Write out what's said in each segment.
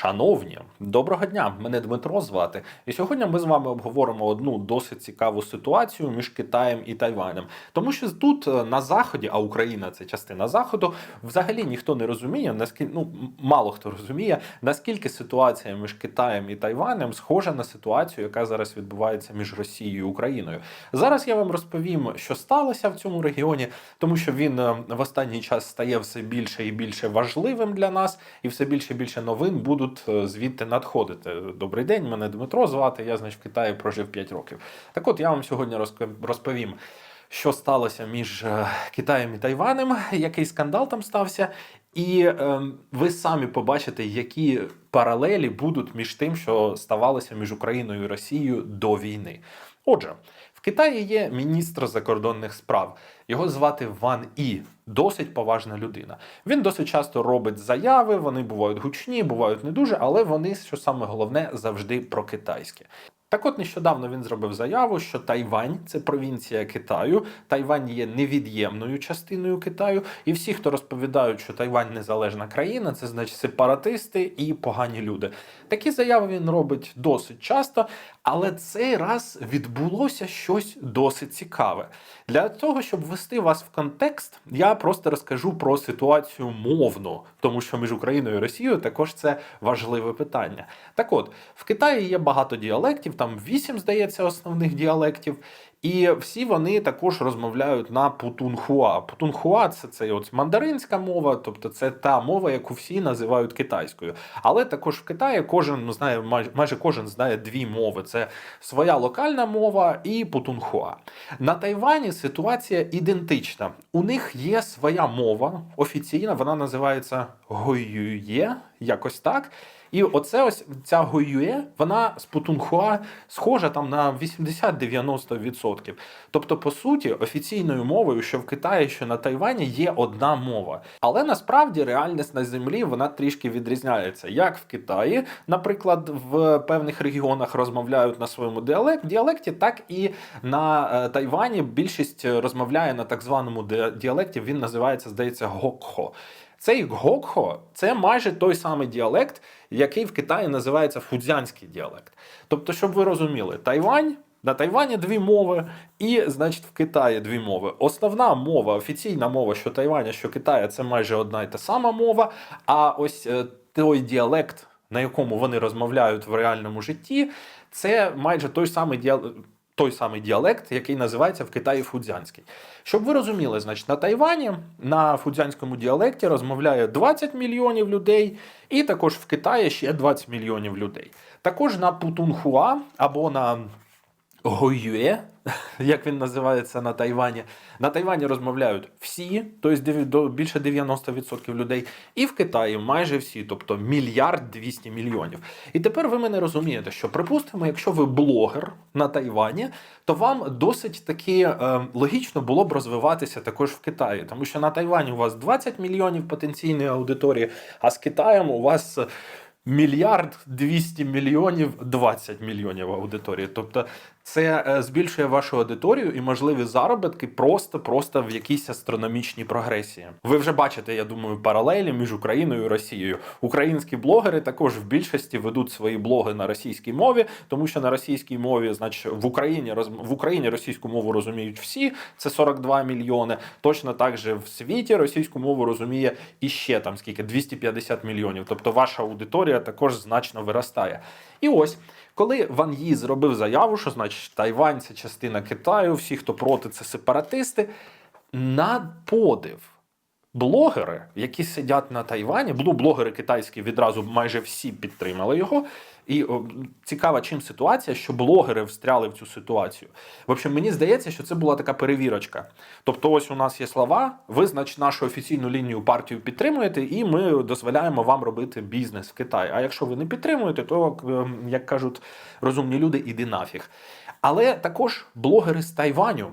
Шановні, доброго дня! Мене Дмитро звати. І сьогодні ми з вами обговоримо одну досить цікаву ситуацію між Китаєм і Тайванем. Тому що тут е, на заході, а Україна це частина заходу, взагалі ніхто не розуміє, наскільки ну мало хто розуміє, наскільки ситуація між Китаєм і Тайванем схожа на ситуацію, яка зараз відбувається між Росією і Україною. Зараз я вам розповім, що сталося в цьому регіоні, тому що він е, в останній час стає все більше і більше важливим для нас, і все більше і більше новин будуть е, звідти надходити. Добрий день, мене Дмитро звати. Я значить в Китаї прожив 5 років. Так от я вам сьогодні розповім. Що сталося між е, Китаєм і Тайванем, який скандал там стався, і е, ви самі побачите, які паралелі будуть між тим, що ставалося між Україною і Росією до війни. Отже, в Китаї є міністр закордонних справ. Його звати Ван І, досить поважна людина. Він досить часто робить заяви, вони бувають гучні, бувають не дуже, але вони, що саме головне, завжди про китайське. Так от нещодавно він зробив заяву, що Тайвань це провінція Китаю. Тайвань є невід'ємною частиною Китаю, і всі, хто розповідають, що Тайвань незалежна країна, це значить сепаратисти і погані люди. Такі заяви він робить досить часто, але цей раз відбулося щось досить цікаве. Для того, щоб ввести вас в контекст, я просто розкажу про ситуацію мовну, тому що між Україною і Росією також це важливе питання. Так от, в Китаї є багато діалектів, там вісім, здається, основних діалектів. І всі вони також розмовляють на путунхуа. Путунхуа це, це от мандаринська мова, тобто це та мова, яку всі називають китайською. Але також в Китаї кожен знає, майже, кожен знає дві мови: це своя локальна мова і путунхуа. На Тайвані ситуація ідентична. У них є своя мова офіційна, вона називається гойює, якось так. І оце ось ця гойює, вона з путунхуа схожа там на 80-90%. Тобто, по суті, офіційною мовою, що в Китаї, що на Тайвані, є одна мова. Але насправді реальність на землі вона трішки відрізняється. Як в Китаї, наприклад, в певних регіонах розмовляють на своєму діалекті, так і на е, Тайвані більшість розмовляє на так званому діалекті. Він називається, здається, гокхо. Цей гокхо це майже той самий діалект, який в Китаї називається фудзянський діалект. Тобто, щоб ви розуміли, Тайвань. На Тайвані дві мови, і, значить, в Китаї дві мови. Основна мова, офіційна мова, що Тайваня, що Китая, це майже одна і та сама мова. А ось е, той діалект, на якому вони розмовляють в реальному житті, це майже той самий діалект. Той самий діалект, який називається в Китаї фудзянський. Щоб ви розуміли, значить на Тайвані на фудзянському діалекті розмовляє 20 мільйонів людей, і також в Китаї ще 20 мільйонів людей. Також на Путунхуа або на Гойюе, як він називається на Тайвані. На Тайвані розмовляють всі, тобто більше 90% людей, і в Китаї майже всі, тобто мільярд 200 мільйонів. І тепер ви мене розумієте, що припустимо, якщо ви блогер на Тайвані, то вам досить таки е, логічно було б розвиватися також в Китаї, тому що на Тайвані у вас 20 мільйонів потенційної аудиторії, а з Китаєм у вас. Мільярд 200 мільйонів 20 мільйонів аудиторії. Тобто це е, збільшує вашу аудиторію і можливі заробітки просто просто в якійсь астрономічній прогресії. Ви вже бачите, я думаю, паралелі між Україною і Росією. Українські блогери також в більшості ведуть свої блоги на російській мові, тому що на російській мові, значить, в Україні в Україні російську мову розуміють всі. Це 42 мільйони. Точно так же в світі російську мову розуміє іще там скільки 250 мільйонів. Тобто ваша аудиторія також значно виростає. І ось. Коли Ван Ї зробив заяву, що значить Тайвань це частина Китаю, всі, хто проти, це сепаратисти. На подив блогери, які сидять на Тайвані, блогери китайські відразу майже всі підтримали його. І о, цікава, чим ситуація, що блогери встряли в цю ситуацію. В общем, мені здається, що це була така перевірочка. Тобто, ось у нас є слова, ви, значить, нашу офіційну лінію партію підтримуєте, і ми дозволяємо вам робити бізнес в Китаї. А якщо ви не підтримуєте, то, е, як кажуть розумні люди, іди нафіг. Але також блогери з Тайваню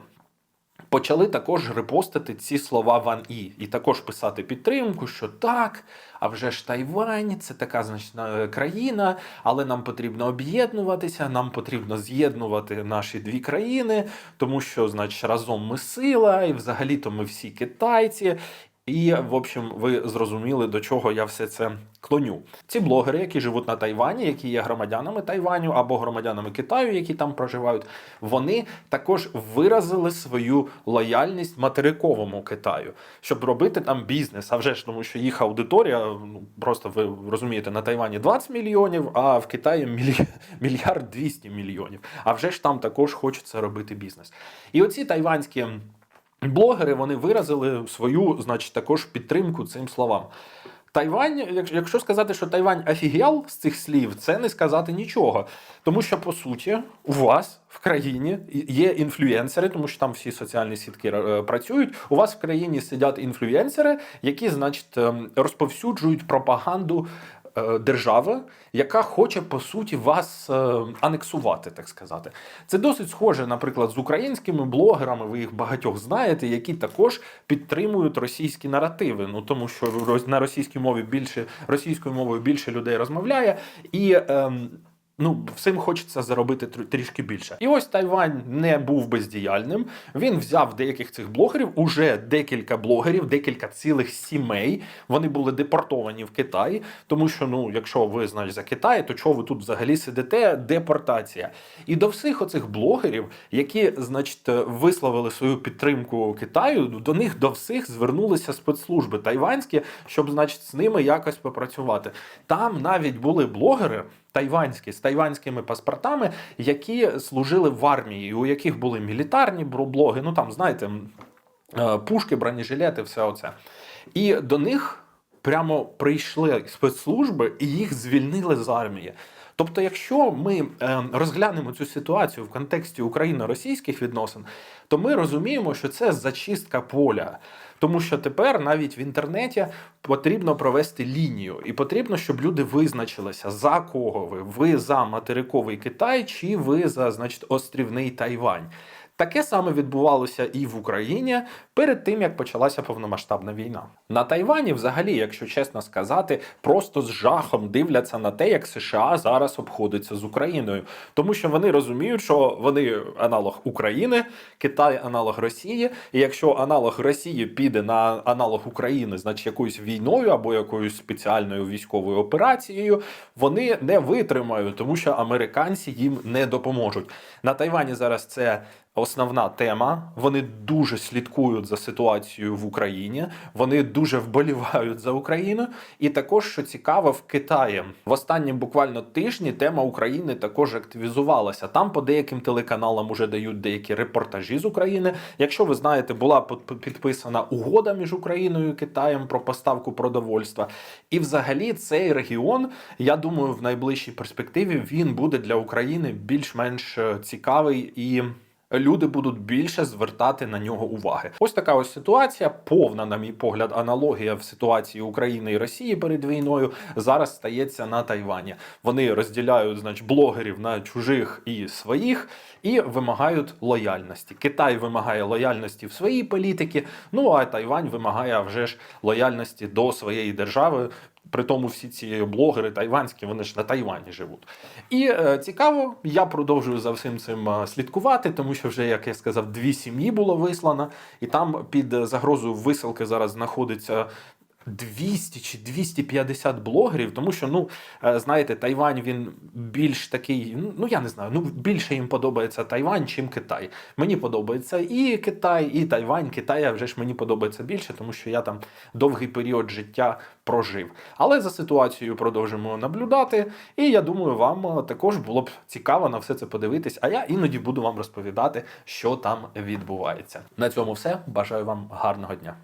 почали також репостити ці слова Ван І, і також писати підтримку, що так, а вже ж Тайвань, це така значна країна, але нам потрібно об'єднуватися, нам потрібно з'єднувати наші дві країни, тому що, значить, разом ми сила, і взагалі-то ми всі китайці. І, в общем, ви зрозуміли, до чого я все це клоню. Ці блогери, які живуть на Тайвані, які є громадянами Тайваню або громадянами Китаю, які там проживають, вони також виразили свою лояльність материковому Китаю, щоб робити там бізнес. А вже ж тому, що їх аудиторія, ну просто ви розумієте, на Тайвані 20 мільйонів, а в Китаї мілья- мільярд 200 мільйонів. А вже ж там також хочеться робити бізнес. І оці тайванські. Блогери вони виразили свою, значить, також підтримку цим словам. Тайвань, якщо- сказати, що Тайвань офігел з цих слів, це не сказати нічого. Тому що, по суті, у вас в країні є інфлюенсери, тому що там всі соціальні сітки е, працюють. У вас в країні сидять інфлюенсери, які, значить, ем, розповсюджують пропаганду е, держави, яка хоче по суті вас е, анексувати, так сказати. Це досить схоже, наприклад, з українськими блогерами. Ви їх багатьох знаєте, які також підтримують російські наративи. Ну тому що на російській мові більше російською мовою більше людей розмовляє і. ем, Ну, всім хочеться заробити тр- трішки більше. І ось Тайвань не був бездіяльним. Він взяв деяких цих блогерів, уже декілька блогерів, декілька цілих сімей. Вони були депортовані в Китай, тому що, ну, якщо ви значить, за Китай, то чого ви тут взагалі сидите? Депортація. І до всіх оцих блогерів, які, значить, висловили свою підтримку Китаю, до них до всіх звернулися спецслужби тайванські, щоб, значить, з ними якось попрацювати. Там навіть були блогери тайванські з тайванськими паспортами, які служили в армії, у яких були мілітарні блоги, ну там, знаєте, е, пушки, бронежилети, все оце. І до них прямо прийшли спецслужби і їх звільнили з армії. Тобто, якщо ми е, розглянемо цю ситуацію в контексті україно-російських відносин, то ми розуміємо, що це зачистка поля. Тому що тепер навіть в інтернеті потрібно провести лінію, і потрібно, щоб люди визначилися, за кого ви. Ви за материковий Китай, чи ви за значить, острівний Тайвань. Таке саме відбувалося і в Україні перед тим, як почалася повномасштабна війна. На Тайвані, взагалі, якщо чесно сказати, просто з жахом дивляться на те, як США зараз обходиться з Україною, тому що вони розуміють, що вони аналог України, Китай аналог Росії. І якщо аналог Росії піде на аналог України, значить якоюсь війною або якоюсь спеціальною військовою операцією, вони не витримають, тому що американці їм не допоможуть. На Тайвані зараз це основна тема. Вони дуже слідкують за ситуацією в Україні. Вони дуже вболівають за Україну. І також, що цікаво, в Китаї в останні буквально тижні тема України також активізувалася. Там по деяким телеканалам уже дають деякі репортажі з України. Якщо ви знаєте, була під- підписана угода між Україною і Китаєм про поставку продовольства. І взагалі цей регіон, я думаю, в найближчій перспективі він буде для України більш-менш е, цікавий і. Люди будуть більше звертати на нього уваги. Ось така ось ситуація, повна, на мій погляд, аналогія в ситуації України і Росії перед війною зараз стається на Тайвані. Вони розділяють, значить, блогерів на чужих і своїх і вимагають лояльності. Китай вимагає лояльності в своїй політиці. Ну а Тайвань вимагає вже ж лояльності до своєї держави. При тому всі ці блогери тайванські, вони ж на Тайвані живуть. І е, цікаво, я продовжую за всім цим е, слідкувати, тому що вже, як я сказав, дві сім'ї було вислано, і там під загрозою висилки зараз знаходиться. 200 чи 250 блогерів, тому що, ну, е, знаєте, Тайвань він більш такий, ну, ну я не знаю, ну більше їм подобається Тайвань, чим Китай. Мені подобається і Китай, і Тайвань. Китай а вже ж мені подобається більше, тому що я там довгий період життя прожив. Але за ситуацією продовжимо наблюдати. І я думаю, вам е, також було б цікаво на все це подивитись. А я іноді буду вам розповідати, що там відбувається. На цьому все. Бажаю вам гарного дня.